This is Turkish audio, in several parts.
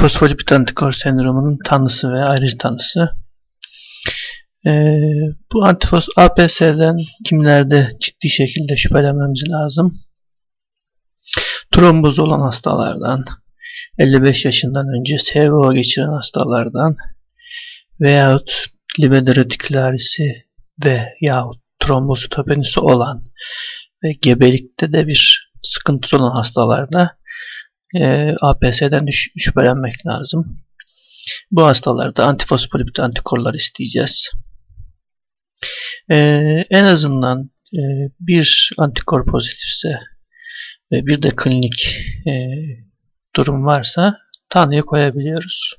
Fosfolipid antikor sendromunun tanısı ve ayrıcı tanısı. Ee, bu antifos APS'den kimlerde ciddi şekilde şüphelenmemiz lazım? Tromboz olan hastalardan, 55 yaşından önce SVO geçiren hastalardan veyahut libedo retikülarisi ve yahut trombositopenisi olan ve gebelikte de bir sıkıntısı olan hastalarda e, APS'den düş- şüphelenmek lazım. Bu hastalarda antifosfolipid antikorlar isteyeceğiz. E, en azından e, bir antikor pozitifse ve bir de klinik e, durum varsa tanıya koyabiliyoruz.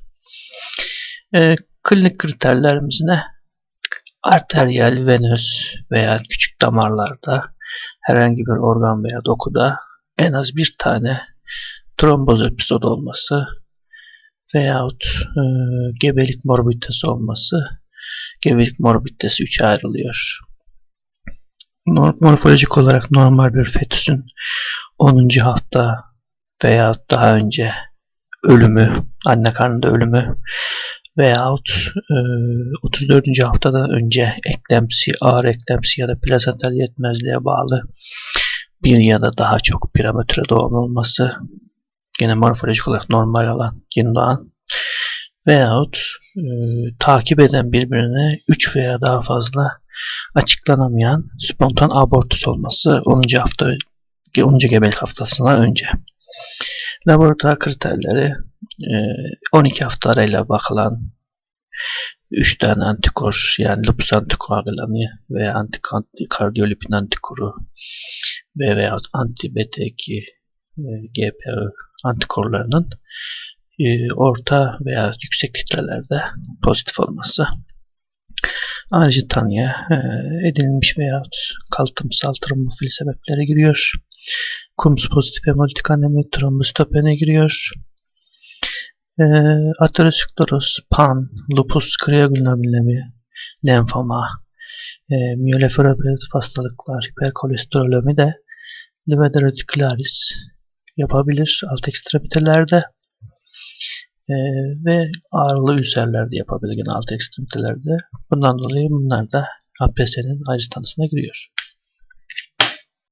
E, klinik kriterlerimiz ne? Arteriyel, venöz veya küçük damarlarda herhangi bir organ veya dokuda en az bir tane tromboz episod olması veyahut e, gebelik morbiditesi olması gebelik morbiditesi 3'e ayrılıyor. Morfolojik olarak normal bir fetüsün 10. hafta veyahut daha önce ölümü, anne karnında ölümü veyahut e, 34. haftadan önce eklemsi, ağır eklemsi ya da plazental yetmezliğe bağlı bir ya da daha çok prematüre doğum olması gene morfolojik olarak normal olan yeni doğan veyahut e, takip eden birbirine 3 veya daha fazla açıklanamayan spontan abortus olması 10. hafta 10. gebelik haftasından önce. Laboratuvar kriterleri e, 12 hafta arayla bakılan 3 tane antikor yani lupus antikoagulanı veya antikardiyolipin antikoru ve veyahut anti-BT2 e, antikorlarının e, orta veya yüksek titrelerde pozitif olması. Ayrıca tanıya e, edinilmiş veyahut kalıtımsal trombofil sebepleri giriyor. Kums pozitif hemolitik anemi trombostopene giriyor. E, ateroskleroz, PAN, lupus kriyoglobulemi, lenfoma, e, miyelofibrotik hastalıklar, hiperkolesterolemi de livedo reticularis yapabilir alt ekstremitelerde e, ve ağrılı ülserlerde yapabilir yine alt ekstremitelerde. Bundan dolayı bunlar da APS'nin ayrıca tanısına giriyor.